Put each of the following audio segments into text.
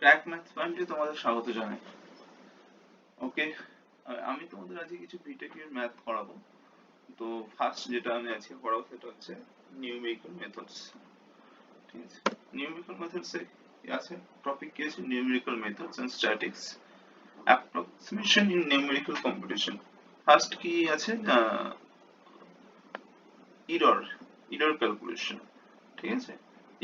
Crack maths পয়েন্টে তোমাদের স্বাগত জানাই। ওকে আমি তোমাদের আজকে কিছু বিটেকের ম্যাথ করাবো। তো ফার্স্ট যেটা আমি আজকে করাবো সেটা হচ্ছে নিউমেরিক্যাল মেথডস ঠিক আছে? নিউমেরিক্যাল মেথডস এ আছে? টপিক কি আছে? Numerical methods and statics approximation in numerical competition first কি আছে? ইরর ইরর ক্যালকুলেশন ঠিক আছে?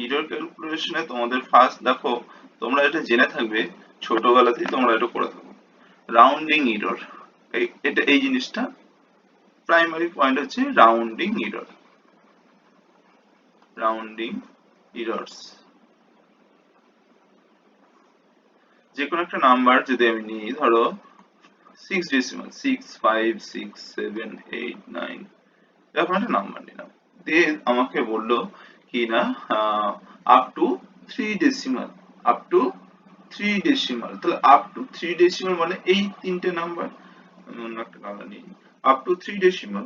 ইরর ক্যালকুলেশনে তোমাদের ফার্স্ট দেখো, তোমরা এটা জেনে থাকবে, ছোটবেলাতেই তোমরা এটা করে থাকো। রাউন্ডিং ইরর এটা, এই জিনিসটা প্রাইমারি পয়েন্ট হচ্ছে রাউন্ডিং ইরর রাউন্ডিং ইরর্স যে কোনো একটা নাম্বার যদি আমি নিই, ধরো six decimal six five six seven eight nine এরকম একটা নাম্বার নিলাম। দিয়ে আমাকে বলল কি না up to three decimal up to three decimal তাহলে আপ টু থ্রি ডেসিমাল মানে এই তিনটে নাম্বার অন্য একটা কালার নিই up to three decimal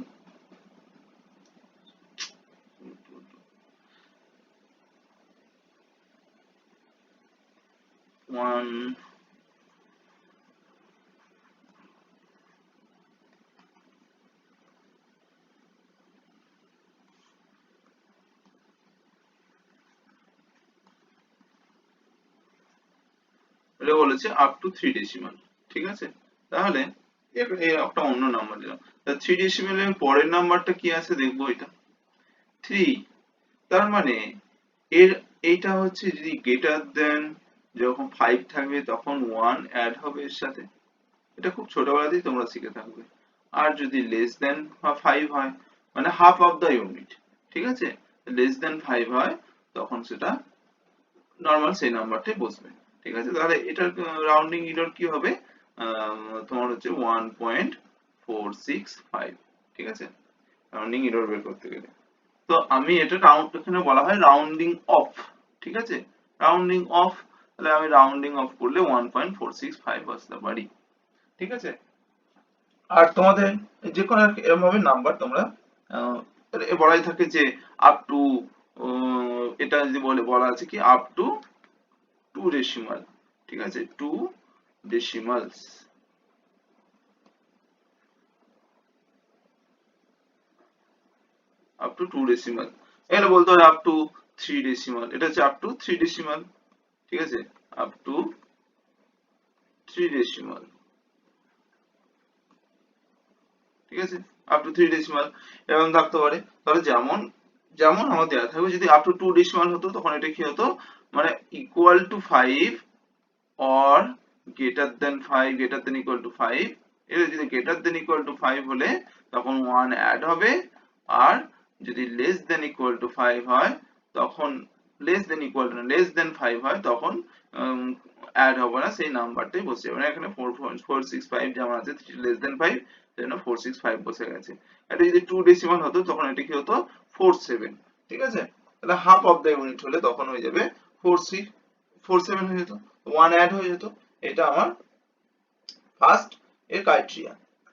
one এটা বলেছে আপ টু থ্রি ডেসিমাল ঠিক আছে? তাহলে একটা অন্য নাম্বার দিলাম থ্রি ডেসিমালের পরের নাম্বারটা কি আছে? দেখব এটা। থ্রি তার মানে এর, এইটা হচ্ছে যদি গ্রেটার দেন যখন ফাইভ থাকবে, তখন ওয়ান অ্যাড হবে এর সাথে। এটা খুব ছোটবেলাতেই তোমরা শিখে থাকবে। আর যদি লেস দেন ফাইভ হয় মানে হাফ অফ দ্য ইউনিট ঠিক আছে? লেস দেন ফাইভ হয়, তখন সেটা নর্মাল সেই নাম্বারটাই বসবে। ঠিক আছে? তাহলে এটার রাউন্ডিং ইরর কি হবে? তোমার হচ্ছে one point four six five ঠিক আছে? রাউন্ডিং ইরর বের করতে গেলে। তো আমি এটা রাউন্ড এখানে বলা হয় রাউন্ডিং অফ ঠিক আছে? রাউন্ডিং অফ তাহলে আমি রাউন্ডিং অফ করলে one point four six five আসতে পারি, ঠিক আছে? আর তোমাদের যে কোনো এরকম ভাবে নাম্বার তোমরা বলাই থাকে যে আপ টু এটা যদি বলে, বলা আছে কি আপ টু টু ডেসিমাল ঠিক আছে two decimals up to two decimal এখানে বলতে হবে আপ টু থ্রি ডেসিমাল এটা হচ্ছে আপ টু থ্রি ডেসিমাল ঠিক আছে আপ টু থ্রি ডেসিমাল ঠিক আছে আপ টু থ্রি ডেসিমাল এরকম থাকতে পারে। তাহলে যেমন যেমন আমার দেওয়া থাকবে, যদি আপ টু টু ডেসিমাল হতো, তখন এটা কি হতো? মানে equal to five or greater than five greater than equal to five এটা যদি greater than equal to five হলে, তখন ওয়ান অ্যাড হবে। আর যদি less than equal to five হয়, তখন less than equal to less than five হয়, তখন অ্যাড হবে না। সেই নাম্বারটাই বসে যাবে। এখানে ফোর ফোর সিক্স ফাইভ যেমন আছে থ্রি লেস দেন ফাইভ সেজন্য ফোর সিক্স ফাইভ বসে গেছে। এটা যদি টু ডেসিমাল হতো, তখন এটা কি হতো? ফোর সেভেন ঠিক আছে? তাহলে হাফ অফ দ্য ইউনিট হলে তখন হয়ে যাবে ফোর সিক্স ফোর সেভেন হয়ে যেত ওয়ান অ্যাড হয়ে যেত, এটা আমার ফার্স্ট এর ক্রাইটেরিয়া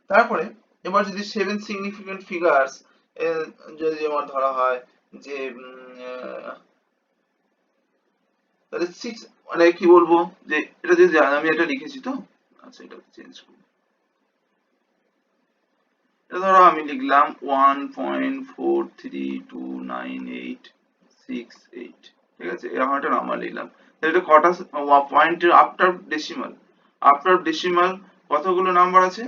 তারপরে, এবার যদি সেভেন সিগনিফিকেন্ট ফিগার্স যদি আমার ধরা হয় যে তাহলে সিক্স মানে কি বলব, যে, এটা যদি আমি এটা লিখেছি তো? আচ্ছা এটা চেঞ্জ করি এটা ধরো আমি লিখলাম one point four three two nine eight six eight ঠিক আছে? এরকম একটা নাম্বার লিখলাম। তাহলে কটা পয়েন্টের আফটার ডেসিমাল আফটার ডেসিমাল কতগুলো নাম্বার আছে?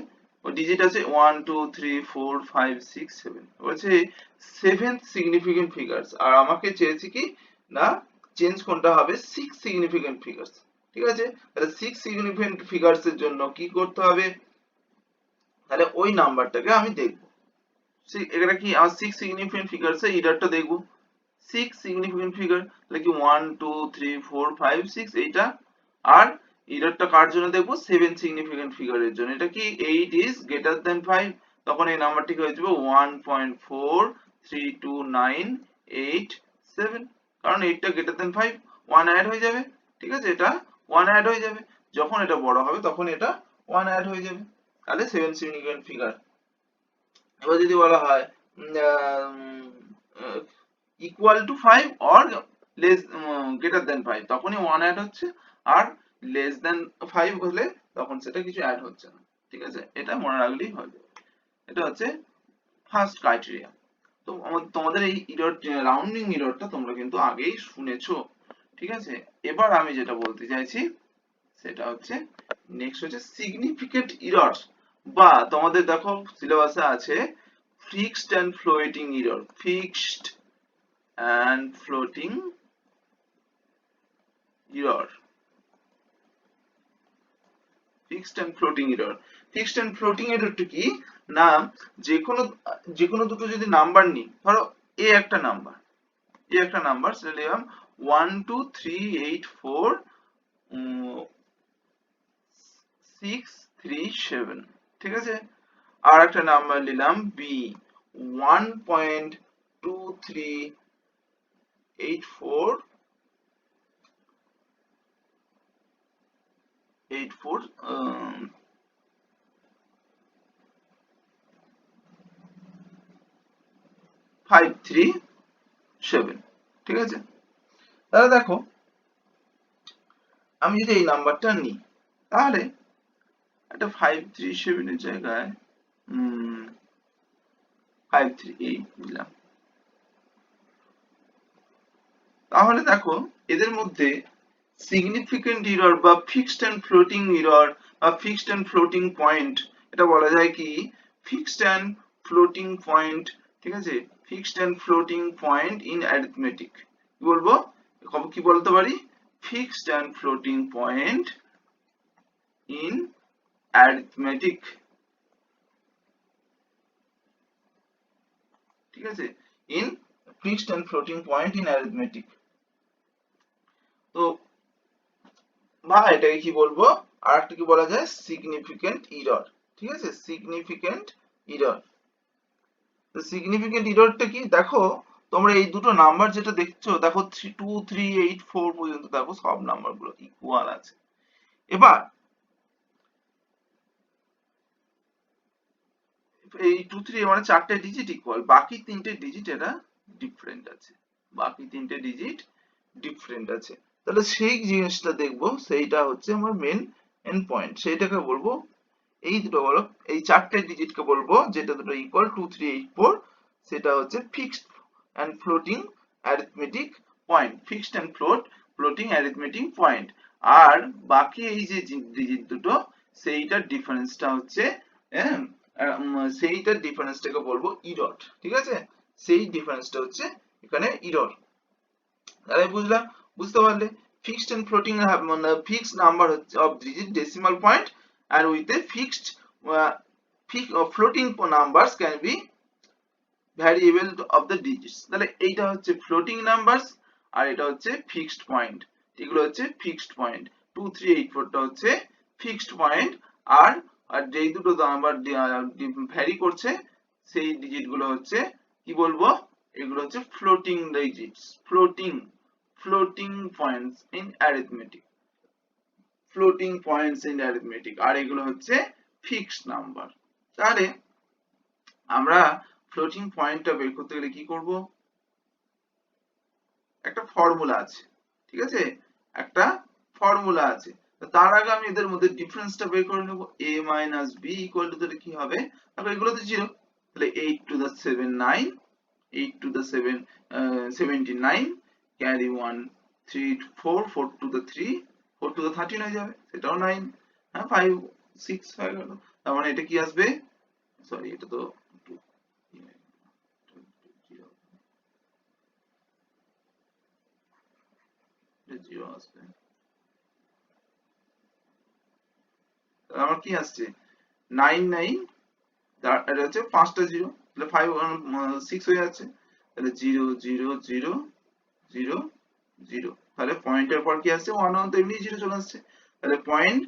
ও ডিজিট আছে one two three four five six seven বলছে সেভেন সিগনিফিকেন্ট ফিগার্স আর আমাকে চেয়েছি কি? না চেঞ্জ কোনটা হবে? সিক্স সিগনিফিকেন্ট ফিগার্স ঠিক আছে? তাহলে সিক্স সিগনিফিকেন্ট ফিগার্স এর জন্য কি করতে হবে? তাহলে ওই নাম্বারটাকে আমি দেখব। এখানে কি? আমার সিক্স সিগনিফিকেন্ট ফিগার্স এর ইডারটা দেখব। সিক্স সিগনিফিকেন্ট ফিগার তাহলে কি one two three four five six এইটা। আর ইডারটা কার জন্য দেখব? সেভেন সিগনিফিকেন্ট ফিগারের জন্য। এটা কি eight is greater than five তখন এই নাম্বারটি হয়ে যাবে? One point four three two nine eight seven কারণ এইটটা greater than five one add হয়ে যাবে। ঠিক আছে? এটা ওয়ান অ্যাড হয়ে যাবে। যখন এটা বড় হবে, তখন এটা ওয়ান অ্যাড হয়ে যাবে। তাহলে সেভেন সিগনিফিকেন্ট ফিগার এবার যদি বলা হয় equal to five or less greater than five তখনই ওয়ান অ্যাড হচ্ছে আর লেস দেন ফাইভ হলে তখন সেটা কিছু অ্যাড হচ্ছে না। ঠিক আছে? এটা মনে রাখলেই হবে এটা হচ্ছে ফার্স্ট ক্রাইটেরিয়া তো তোমাদের এই ইরর রাউন্ডিং ইররটা তোমরা কিন্তু আগেই শুনেছো। ঠিক আছে? এবার আমি যেটা বলতে চাইছি, সেটা হচ্ছে নেক্সট হচ্ছে সিগনিফিকেন্ট ইরর বা তোমাদের দেখো সিলেবাসে আছে fixed and floating error fixed and floating error fixed and floating error fixed and floating ইররটা কি? না যে কোনো যে কোনো দুটো যদি নাম্বার নিই, ধরো এ একটা নাম্বার এ একটা নাম্বার, সেটা নিলাম one two three eight four six three seven ঠিক আছে? আর একটা নাম্বার নিলাম B one point two three eight four eight four five three seven ঠিক আছে? তাহলে দেখো, আমি যদি এই নাম্বারটা নিই, তাহলে একটা ফাইভ থ্রি সেভেনের জায়গায় ফাইভ থ্রি এইট নিলাম। তাহলে দেখো, এদের মধ্যে সিগনিফিকেন্ট ইরর বা ফিক্সড অ্যান্ড ফ্লোটিং ইরর বা ফিক্সড অ্যান্ড ফ্লোটিং পয়েন্ট এটা বলা যায় কি? ফিক্সড অ্যান্ড ফ্লোটিং পয়েন্ট ঠিক আছে? Fixed and floating point in arithmetic কি বলব? কি বলতে পারি? Fixed and floating point in arithmetic ঠিক আছে? In fixed and floating point in arithmetic তো বা এটাকে কি বলব? আর একটা কি বলা যায়? সিগনিফিকেন্ট ইরর ঠিক আছে? সিগনিফিকেন্ট ইরর তো সিগনিফিকেন্ট ইররটা কি? দেখো, তোমরা এই দুটো নাম্বার যেটা দেখছ, দেখো three two three eight four পর্যন্ত দেখো সব নাম্বারগুলো ইকুয়াল আছে। এবার, এই টু থ্রি মানে চারটে ডিজিট ইকুয়াল বাকি তিনটে ডিজিট এটা ডিফারেন্ট আছে। বাকি তিনটে ডিজিট ডিফারেন্ট আছে। তাহলে সেই জিনিসটা দেখব সেইটা হচ্ছে আমার মেন এন্ড পয়েন্ট সেইটাকে বলব এই দুটো বলো এই চারটে ডিজিটকে বলব যেটা দুটো equal to three eight four সেটা হচ্ছে fixed and floating arithmetic point fixed and float floating arithmetic point আর বাকি এই যে ডিজিট দুটো সেইটার ডিফারেন্সটা হচ্ছে হ্যাঁ, সেইটার ডিফারেন্সটাকে বলব ইরট ঠিক আছে? সেই ডিফারেন্সটা হচ্ছে এখানে ইরর তাহলে বুঝলাম বুঝতে পারলে? ফিক্সড এন্ড ফ্লোটিং এর মানে ফিক্সড নাম্বার হচ্ছে of digit decimal point R with a fixed floating numbers can be variable of the digits তাহলে এইটা হচ্ছে ফ্লোটিং নাম্বারস আর এটা হচ্ছে ফিক্সড পয়েন্ট এগুলো হচ্ছে fixed point two three eight ফোরটা হচ্ছে ফিক্সড পয়েন্ট আর আর যেই দুটো নাম্বার ভ্যারি করছে, সেই ডিজিটগুলো হচ্ছে, কি বলব? এগুলো হচ্ছে floating digits floating floating points in arithmetic. Floating points in arithmetic আর এগুলো হচ্ছে ফিক্সড নাম্বার তাহলে আমরা ফ্লোটিং পয়েন্টটা বের করতে গেলে কি করব? একটা ফর্মুলা আছে, ঠিক আছে? একটা ফর্মুলা আছে। তার আগে আমি এদের মধ্যে ডিফারেন্সটা বের করে নেব। A minus B equal to তাহলে কি হবে? তারপর এগুলো তো জিরো তাহলে 8 to the 7 9 8 to the 7 79 carry 1 3 4 4 to the 3 four to thirteen হয়ে যাবে, সেটাও নাইন হ্যাঁ ফাইভ, সিক্স হয়ে গেল তার মানে এটা কি আসবে? সরি, এটা তো জিরো আসবে। আমার কি আসছে? নাইন নাইন এটা হচ্ছে পাঁচটা জিরো, তাহলে ফাইভ সিক্স হয়ে যাচ্ছে, তাহলে zero zero zero zero zero. তাহলে পয়েন্টের পর কি আসছে? ওয়ান ওয়ান তো এমনি জিরো চলে আসছে। তাহলে point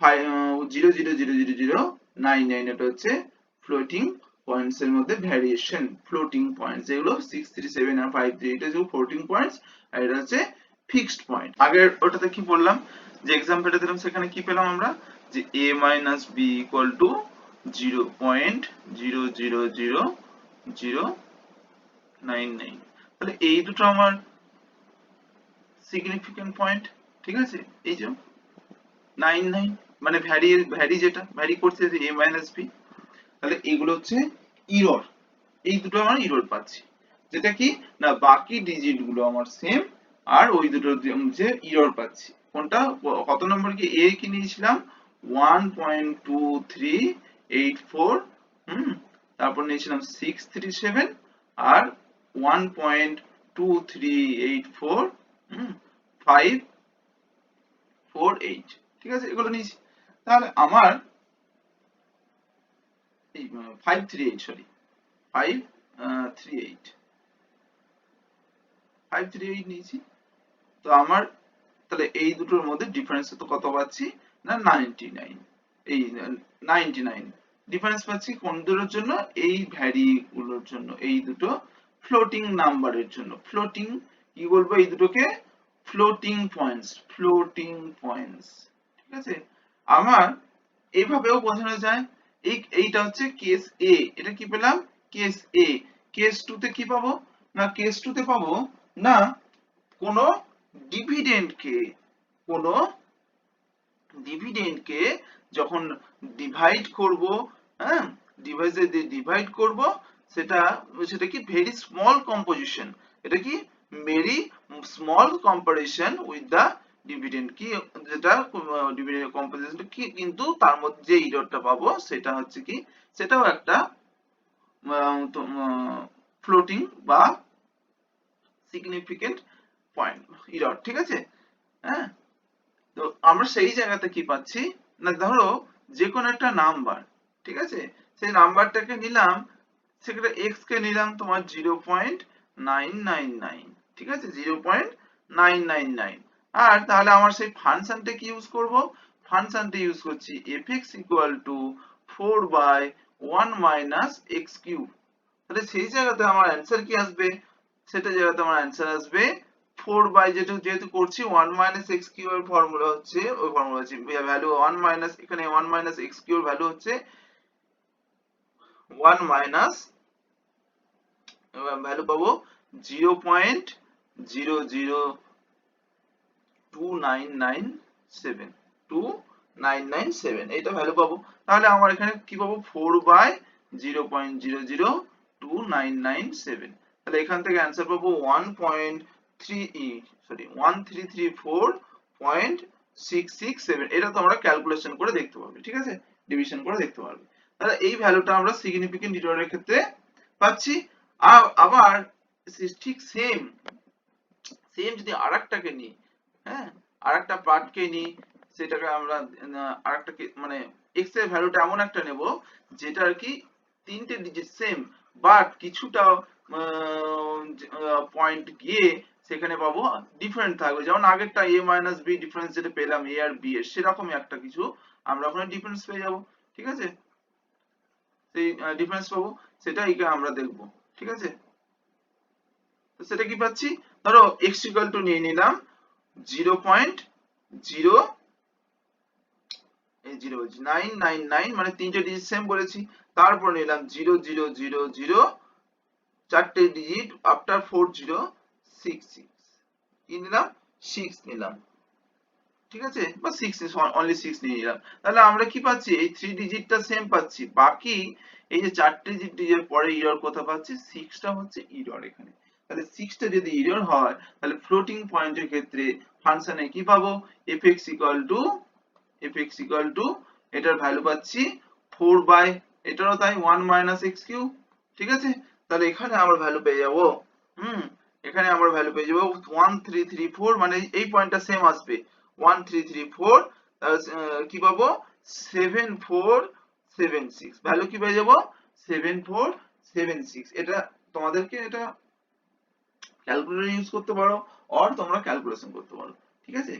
five zero zero zero zero zero nine nine এটা হচ্ছে ফ্লোটিং পয়েন্টস এর মধ্যে ভ্যারিয়েশন ফ্লোটিং পয়েন্টস যেগুলো সিক্স থ্রি সেভেন আর ফাইভ থ্রি এটা যেগুলো ফ্লোটিং পয়েন্টস আর এটা হচ্ছে ফিক্সড পয়েন্ট আগের ওটাতে কি বললাম? যে এক্সাম্পলটা দিলাম, সেখানে কি পেলাম আমরা? যে a minus B equal to zero point zero zero zero zero nine nine তাহলে এই দুটো আমার সিগনিফিকেন্ট পয়েন্ট ঠিক আছে? এই যে নাইন নাইন মানে ভ্যারি ভ্যারি যেটা ভ্যারি করছে যে মাইনাস বি তাহলে এগুলো হচ্ছে ইরর এই দুটো আমার ইরর পাচ্ছি। যেটা কি? না, বাকি ডিজিটগুলো আমার সেম আর ওই দুটোর যে ইরর পাচ্ছি। কোনটা? কত নম্বর কি? এ কি নিয়েছিলাম? One point two three eight four হুম? তারপর নিয়েছিলাম সিক্স থ্রি সেভেন আর one point two three eight four ঠিক আছে? এগুলো নিয়েছি। তাহলে আমার এই five three eight sorry five three eight নিয়েছি। তো আমার তাহলে এই দুটোর মধ্যে ডিফারেন্স তো কত পাচ্ছি? না নাইনটি নাইন এই নাইনটি নাইন ডিফারেন্স পাচ্ছি কোন দুটোর জন্য? এই ভ্যারি গুলোর জন্য, এই দুটো ফ্লোটিং নাম্বারের জন্য ফ্লোটিং কি বলব, এই দুটোকে ফ্লোটিং পয়েন্টস ফ্লোটিং পয়েন্টস ঠিক আছে? আমার এভাবেও বোঝানো যায়, এই, এইটা হচ্ছে কেস এ এটা কি পেলাম? কেস এ কেস টু তে কি পাবো? না কেস টু তে পাবো? না, কোন ডিভিডেন্ড কে, কোন ডিভিডেন্ড কে যখন ডিভাইড করব হ্যাঁ ডিভাইসে ডিভাইড করব, সেটা সেটা কি ভেরি স্মল কম্পোজিশন এটা কি very small comparison with the dividend কি যেটা ডিভিডেন্ড কম্পোজিশন কি কিন্তু তার মধ্যে যে ইররটা পাবো সেটা হচ্ছে কি, সেটাও একটা ফ্লোটিং বা সিগনিফিকেন্ট পয়েন্ট ইরর ঠিক আছে? হ্যাঁ? তো আমরা সেই জায়গাতে কি পাচ্ছি? না, ধরো যে কোনো একটা নাম্বার ঠিক আছে? সেই নাম্বারটাকে নিলাম সেখানে এক্স কে নিলাম তোমার zero point nine nine nine ঠিক আছে? Zero point nine nine nine আর তাহলে আমার সেই ফাংশনটা কি ইউজ করব? ফাংশনটা ইউজ করছি F X equal to four by one minus X cube তাহলে সেই জায়গাতে আমার অ্যান্সার কি আসবে? সেটা জায়গাতে আমার অ্যান্সার আসবে ফোর বাই যেটা, যেহেতু করছি ওয়ান মাইনাস এক্স কিউ এর ফর্মুলা হচ্ছে, ওই ফর্মুলা হচ্ছে ভ্যালু ওয়ান মাইনাস এখানে ওয়ান মাইনাস এক্স কিউ এর ভ্যালু হচ্ছে ওয়ান মাইনাস ভ্যালু পাবো zero point zero zero two nine nine seven two nine nine seven এইটা ভ্যালু পাবো। তাহলে আমার এখানে কি পাবো? Four by zero point zero zero two nine nine seven তাহলে এখান থেকে অ্যান্সার পাবো one point three sorry one three three four point six six seven এটা তোমরা ক্যালকুলেশন করে দেখতে পারবে, ঠিক আছে? ডিভিশন করে দেখতে পারবে। তাহলে এই ভ্যালুটা আমরা সিগনিফিকেন্ট ইররের ক্ষেত্রে পাচ্ছি। আবার ঠিক সেম সেম যদি আরেকটাকে নিই হ্যাঁ? আর আরেকটা পার্টকে নিই, সেটাকে আমরা আরেকটা মানে এক্সের ভ্যালুটা এমন একটা নেব, যেটা আর কি তিনটে ডিজিট সেম বাট কিছুটা পয়েন্ট গিয়ে সেখানে পাবো ডিফারেন্ট থাকবে। যেমন আগেরটা এ মাইনাস বি ডিফারেন্স যেটা পেলাম এ আর বি এর, সেরকমই একটা কিছু আমরা ওখানে ডিফারেন্স পেয়ে যাব, ঠিক আছে? সেই ডিফারেন্স পাবো সেটা এখানে আমরা দেখব, ঠিক আছে? তো সেটা কি পাচ্ছি? ধরো এক্স ইকুয়াল টু নিয়ে নিলাম zero point zero zero nine nine nine মানে তিনটে ডিজিট সেম বলেছি তারপর নিলাম জিরো জিরো জিরো জিরো চারটে digit after four zero six six কি নিলাম? সিক্স নিলাম, ঠিক আছে? বা সিক্স অনলি সিক্স নিয়ে নিলাম, তাহলে আমরা কি পাচ্ছি? এই থ্রি ডিজিটটা সেম পাচ্ছি, বাকি এই যে চারটে ডিজিটের পরে ইরর কোথা পাচ্ছি? সিক্সটা হচ্ছে ইরর এখানে। তাহলে সিক্সটা যদি ইরর হয়, তাহলে ফ্লোটিং পয়েন্টের ক্ষেত্রে ফাংশনে কি পাবো? F X equal to F X equal to এটার ভ্যালু পাচ্ছি ফোর বাই এটারও তাই ওয়ান মাইনাস এক্স কিউ ঠিক আছে? তাহলে এখানে আমরা ভ্যালু পেয়ে যাব, হুম? এখানে আমরা ভ্যালু পেয়ে যাব ওয়ান থ্রি থ্রি ফোর মানে এই পয়েন্টটা সেম আসবে। ওয়ান থ্রি থ্রি ফোর কি পাবো? Seven four seven six value কি পেয়ে যাব? সেভেন ফোর সেভেন সিক্স এটা তোমাদেরকে এটা ক্যালকুলেটর ইউজ করতে পারো অর তোমরা ক্যালকুলেশন করতে পারো, ঠিক আছে?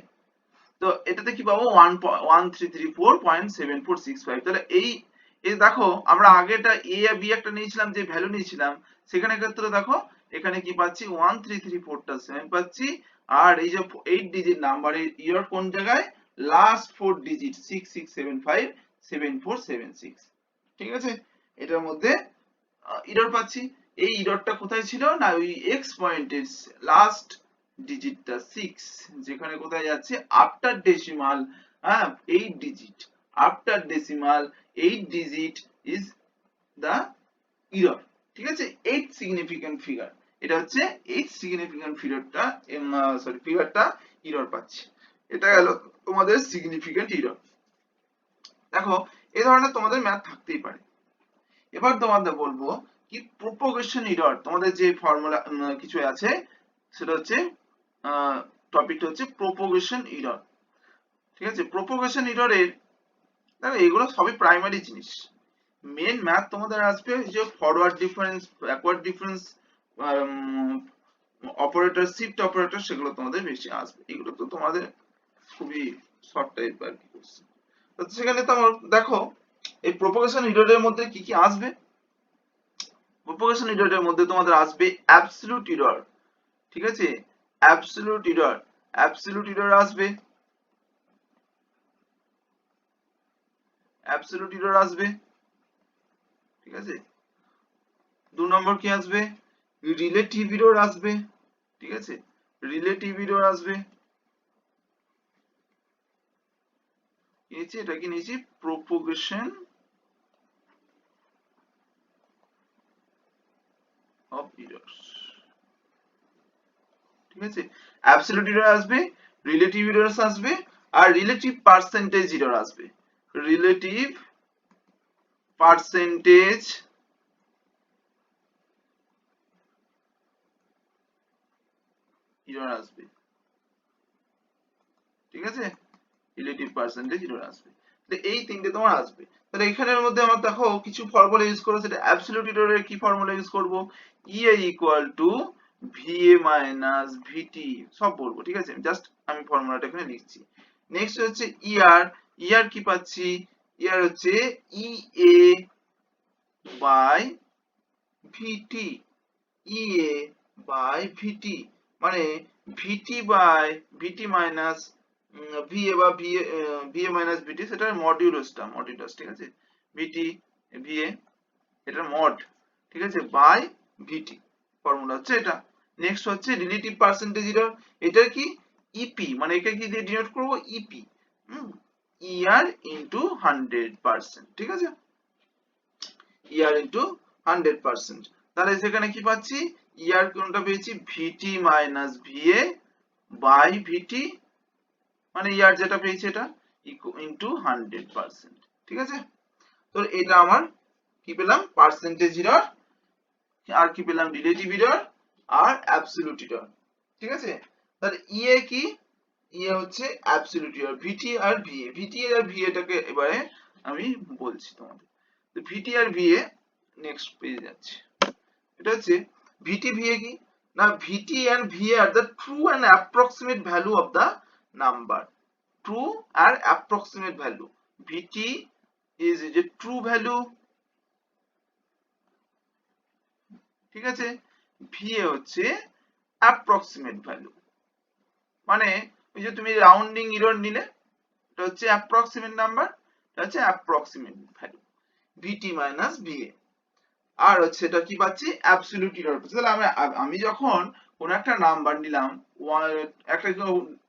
তো এটাতে কি পাবো? One one three three four point seven four six five তাহলে এই এই দেখো আমরা আগেটা এ বি একটা নিয়েছিলাম, যে ভ্যালু নিয়েছিলাম, সেখানে ক্ষেত্রে দেখো, এখানে কি পাচ্ছি? ওয়ান থ্রি থ্রি ফোরটা সেভেন পাচ্ছি। আর এই যে এইট ডিজিট নাম্বারের ইয়ার কোন জায়গায়? Last four digit six six seven five seven four seven six ঠিক আছে? এটার মধ্যে ইরর পাচ্ছি। এই ইররটা কোথায় ছিল? না, ওই এক্স পয়েন্টের লাস্ট ডিজিটটা সিক্স যেখানে কোথায় যাচ্ছে? আফটার ডেসিমাল হ্যাঁ eight digit after decimal eight digit is the error ঠিক আছে? এইট সিগনিফিক্যান্ট ফিগার এটা হচ্ছে এইট সিগনিফিক্যান্ট ফিগারটা সরি ফিগারটা ইরর পাচ্ছে। এটা গেল তোমাদের সিগনিফিক্যান্ট ইরর দেখো এই ধরনের তোমাদের ম্যাথ থাকতেই পারে। এবার তোমাদের বলব কি প্রোপোগেশন ইরর তোমাদের যে ফর্মুলা কিছু আছে, সেটা হচ্ছে টপিকটা হচ্ছে প্রোপোগেশন ইরর ঠিক আছে? প্রোপোগেশন ইররের দেখো, এগুলো সবই প্রাইমারি জিনিস। মেন ম্যাথ তোমাদের আসবে যে forward difference backward difference operator shift operator সেগুলো তোমাদের বেশি আসবে। এগুলো তো তোমাদের খুবই শর্ট টাইপ আর কি সেখানে তোমার দেখো, এই প্রোপোগেশন ইররের মধ্যে কি কি আসবে? প্রোপোগেশন ইররের মধ্যে তোমাদের আসবে অ্যাবসলিউট ইরর ঠিক আছে? অ্যাবসলিউট ইরর অ্যাবসলিউট ইরর আসবে। অ্যাবসলিউট ইরর আসবে, ঠিক আছে? দু নম্বর কি আসবে? রিলেটিভ ইরর আসবে, ঠিক আছে? রিলেটিভ ইরর আসবে। নিয়েছি এটা কি নিয়েছি প্রোপোগেশন অফ ইরর্স ঠিক আছে? অ্যাবসলিউট ইরর আসবে রিলেটিভ ইরর্স আসবে, আর রিলেটিভ পার্সেন্টেজ ইরর আসবে। রিলেটিভ পার্সেন্টেজ ইরর আসবে। ঠিক আছে? রিলেটিভ পার্সেন্টেজ ইরর আসবে। এই তিনটে তোমার আসবে। তাহলে এখানের মধ্যে আমরা দেখো, কিছু ফর্মুলা ইউজ করব সেটা অ্যাবসলিউট ইররের কি ফর্মুলা ইউজ করব? E A equal to V A minus V T সব বলব, ঠিক আছে? জাস্ট আমি ফর্মুলাটা এখানে লিখছি। নেক্সট হচ্ছে ইআর ইআর কি পাচ্ছি? ইআর হচ্ছে ইএ by VT EA by VT মানে VT by VT minus VA বা ভিএ ভিএ মাইনাস ভিটি সেটার মডিউলাসটা মডিউলাস ঠিক আছে? ভিটি ভিএ এটার মড ঠিক আছে? বাই ভিটি ফর্মুলা হচ্ছে এটা। নেক্সট হচ্ছে রিলেটিভ পার্সেন্টেজ এরর এটার কি? ইপি মানে একে কি দিয়ে ডিনোট করব? EP ER into hundred percent ঠিক আছে? ইয়ার ইনটু হান্ড্রেড পার্সেন্ট তাহলে সেখানে কি পাচ্ছি? ইয়ার কোনটা পেয়েছি? VT minus VA by VT মানে ইয়ার যেটা পেয়েছি এটা ইনটু হান্ড্রেড পার্সেন্ট ঠিক আছে? তো এটা আমার কি পেলাম? পার্সেন্টেজ ইরর আর কি পেলাম? রিলেটিভ ইরর আর অ্যাবসলিউট ইরর ঠিক আছে? তাহলে ইএ কি? ইএ হচ্ছে অ্যাবসলিউট ইরর ভিটি আর ভিএ ভিটি আর ভিএটাকে এবারে আমি বলছি তোমাদের। তো ভিটি আর ভিএ নেক্সট পেজে যাচ্ছে। এটা হচ্ছে ভিটি ভিএ কি? না ভিটি and ভিএ আর the true and approximate value of the number true R approximate value vt is a true value ঠিক আছে? Va হচ্ছে approximate ভ্যালু মানে ওই যে তুমি রাউন্ডিং এরর নিলে, এটা হচ্ছে approximate নাম্বার এটা হচ্ছে approximate value. Vt minus va আর হচ্ছে এটা কি পাচ্ছি? অ্যাবসলিউট এরর পাচ্ছি। তাহলে আমি আমি যখন কোন একটা নাম্বার নিলাম একটা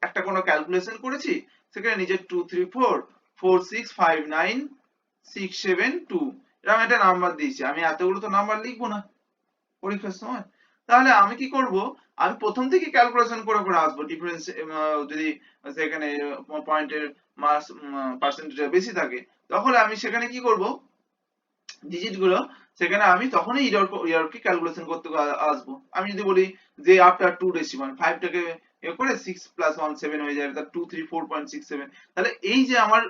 একটা কোনো ক্যালকুলেশন করেছি, সেখানে নিজের two three four four six five nine six seven two এরকম একটা নাম্বার দিয়েছি। আমি এতগুলো তো নাম্বার লিখব না। পরীক্ষার সময়। তাহলে আমি কি করব? আমি প্রথম থেকে ক্যালকুলেশন করে করে আসব ডিফারেন্স যদি সেখানে পয়েন্টের মাস পার্সেন্টেজ বেশি থাকে। তখন আমি সেখানে কি করব? ডিজিটগুলো সেখানে আমি তখনই ইরর কি ক্যালকুলেশন করতে আসব। আমি যদি বলি যে আফটার টু ডেসিমাল ফাইভটাকে এ করে সিক্স প্লাস ওয়ান সেভেন হয়ে যাবে তার two three four point six seven তাহলে এই যে আমার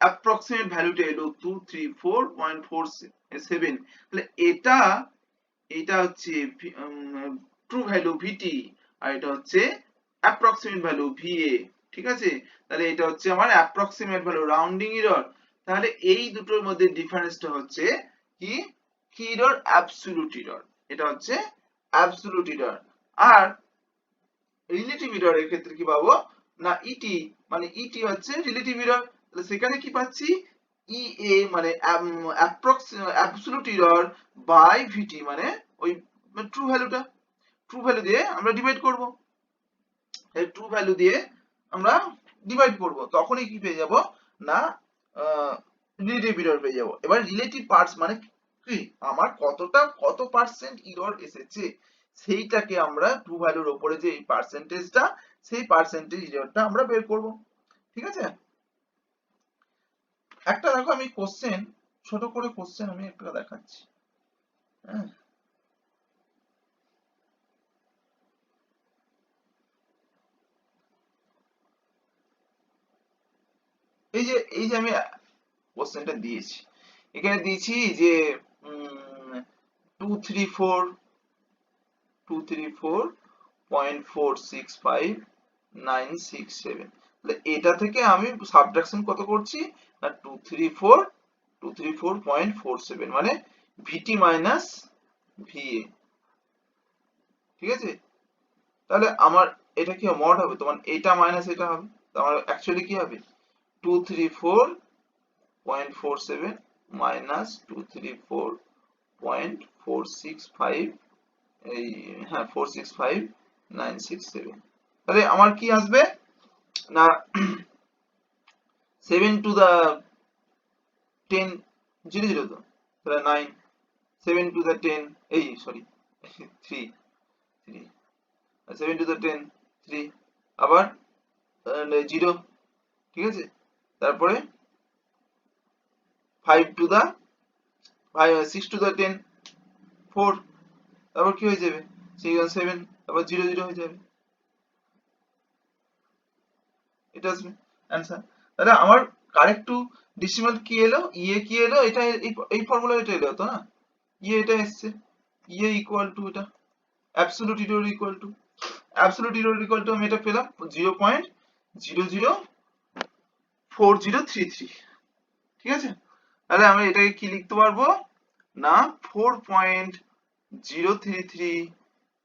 অ্যাপ্রক্সিমেট ভ্যালুটা এলো two three four point four seven তাহলে এটা এটা হচ্ছে ট্রু ভ্যালু ভিটি আর এটা হচ্ছে অ্যাপ্রক্সিমেট ভ্যালু ভিএ ঠিক আছে? তাহলে এটা হচ্ছে আমার অ্যাপ্রক্সিমেট ভ্যালু রাউন্ডিং এরর তাহলে এই দুটোর মধ্যে ডিফারেন্সটা হচ্ছে কি? কি এরর অ্যাবসলিউট এরর এটা হচ্ছে অ্যাবসলিউট এরর আর রিলেটিভ এরর এর ক্ষেত্রে কি পাবো? না ইটি মানে ইটি হচ্ছে রিলেটিভ এরর তাহলে সেখানে কি পাচ্ছি? ইএ মানে অ্যাবসলিউট এরর বাই ভিটি মানে ওই ট্রু ভ্যালুটা ট্রু ভ্যালু দিয়ে আমরা ডিভাইড করব। এই ট্রু ভ্যালু দিয়ে আমরা ডিভাইড করব। তখনই কি পেয়ে যাব? না রিলেটিভ ইরর পেয়ে যাব। এবার রিলেটিভ পার্টস মানে কি? আমার কতটা, কত পার্সেন্ট ইরর এসেছে? সেইটাকে আমরা ট্রু ভ্যালুর উপরে যে এই পার্সেন্টেজটা সেই পার্সেন্টেজ ইররটা আমরা বের করব। ঠিক আছে? একটা দেখো আমি কোশ্চেন ছোট করে কোশ্চেন আমি একটা দেখাচ্ছি। হ্যাঁ। এই যে এই যে আমি কোশ্চেনটা দিয়েছি। এখানে দিয়েছি যে two three four two three four point four six five nine six seven এটা থেকে আমি সাবট্রাকশন কত করছি? না two three four two three four point four seven মানে ভিটি মাইনাস ভিএ ঠিক আছে? তাহলে আমার এটা কি মড হবে। তোমার এটা মাইনাস এটা হবে। আমার অ্যাকচুয়ালি কি হবে? Two three four point four seven minus two three four point four six five এই হ্যাঁ four six five nine six seven তাহলে আমার কি আসবে? না seven to the ten zero zero তো? তাহলে nine seven to the ten এই sorry three three seven to the ten three আবার জিরো, ঠিক আছে? তারপরে five to the five six to the ten four তারপর কি হয়ে যাবে? সেভেন তারপর জিরো জিরো হয়ে যাবে। এটা আসবে অ্যান্সার তাহলে আমার কারেক্ট টু ডিসিমাল কি এলো? ইয়ে কি এলো? এটা এই- ফর্মুলা এটা এলো তো না? ইয়ে এটা এসছে। ইয়ে ইকুয়াল টু এটা। Absolute error equal to absolute error equal to আমি এটা পেলাম zero point zero zero four zero three three ঠিক আছে? তাহলে আমি এটাকে কি লিখতে পারব? না four point zero three three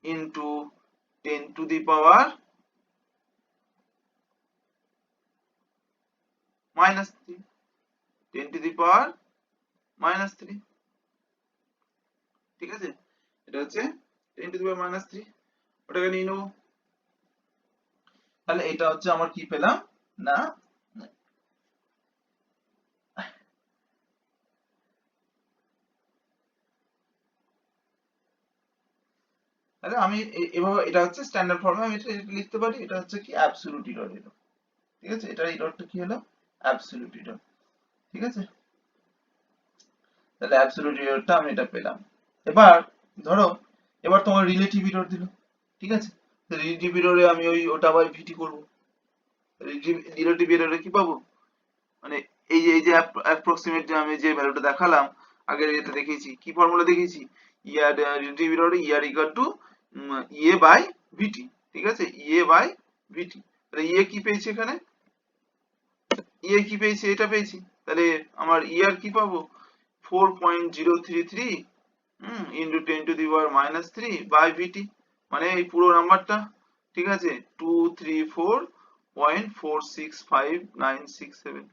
into ten to the power minus three. Ten to the power minus three. ঠিক আছে? এটা হচ্ছে ten to the power minus three. ওটাকে নিয়ে নেব। তাহলে এটা হচ্ছে আমার কি পেলাম? না তাহলে আমি এভাবে, এটা হচ্ছে স্ট্যান্ডার্ড ফর্মে আমি এটা লিখতে পারি, এটা হচ্ছে কি? অ্যাবসলিউট ইরর এলো ঠিক আছে? এটার ইররটা কি হলো? অ্যাবসলিউট ইরর ঠিক আছে? তাহলে অ্যাবসলিউট ইররটা আমি এটা পেলাম। এবার, ধরো, এবার তোমার রিলেটিভ ইরর দিল, ঠিক আছে? রিলেটিভ ইররে আমি ওই ওটা বাই ভিটি করব। রিলেটিভ ইররে কি পাবো? মানে এই যে এই যে অ্যাপ্রক্সিমেট যে আমি যে ভ্যালুটা দেখালাম, আগের এটা দেখিয়েছি, কি ফর্মুলা দেখিয়েছি? ইয়ার রিলেটিভ ইররে ইয়ার equal to EA by VT ঠিক আছে? ইএ বাই ভিটি তাহলে ইএ কি পেয়েছি এখানে? ইএ কি পেয়েছি? এটা পেয়েছি। তাহলে আমার ইয়ার কি পাবো? Four point zero three three into ten to the power minus three by VT মানে এই পুরো নাম্বারটা, ঠিক আছে? Two three four point four six five nine six seven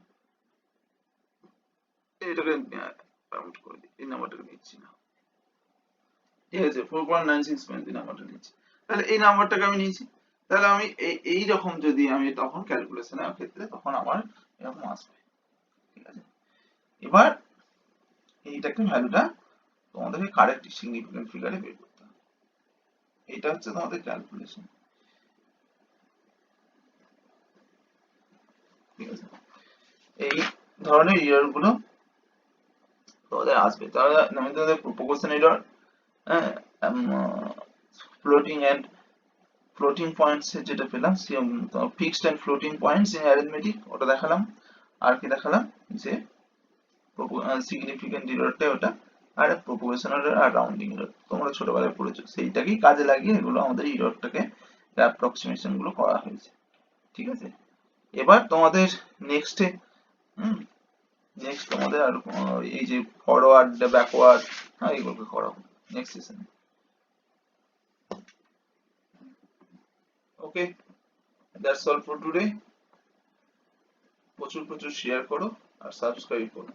এটাকে কাউন্ট করে দিই। এই নিচ্ছি না। ঠিক আছে? Four point nine six point এই নাম্বারটা নিচ্ছি। তাহলে এই নাম্বারটাকে আমি নিয়েছি। তাহলে আমি এই রকম যদি আমি তখন ক্যালকুলেশনের ক্ষেত্রে তখন আমার এরকম আসবে। ঠিক আছে? এবার এইটাকে ভ্যালুটা তোমাদেরকে কারেক্ট সিগনিফিকেন্ট ফিগারে বের করতে হবে। এটা হচ্ছে তোমাদের ক্যালকুলেশন এই ধরনের ইররগুলো তোমাদের আসবে। তাহলে আমি তোমাদের প্রপোর্শন ইরর হ্যাঁ ফ্লোটিং এন্ড ফ্লোটিং পয়েন্টস যেটা পেলাম fixed and floating points in arithmetic ওটা দেখালাম। আর কি দেখালাম? যে সিগনিফিকেন্ট ইররটা ওটা, আর প্রপোর্শনাল আর রাউন্ডিং ইরর তোমরা ছোটবেলায় পড়েছো, সেইটাকেই কাজে লাগিয়ে এগুলো আমাদের ইররটাকে অ্যাপ্রক্সিমেশনগুলো করা হয়েছে। ঠিক আছে? এবার তোমাদের নেক্সটে হুম নেক্সট তোমাদের আর এই যে ফরওয়ার্ড ব্যাকওয়ার্ড হ্যাঁ এগুলোকে করাবো। নেক্সট সেশনে okay that's all for today প্রচুর প্রচুর শেয়ার করো আর সাবস্ক্রাইব করো।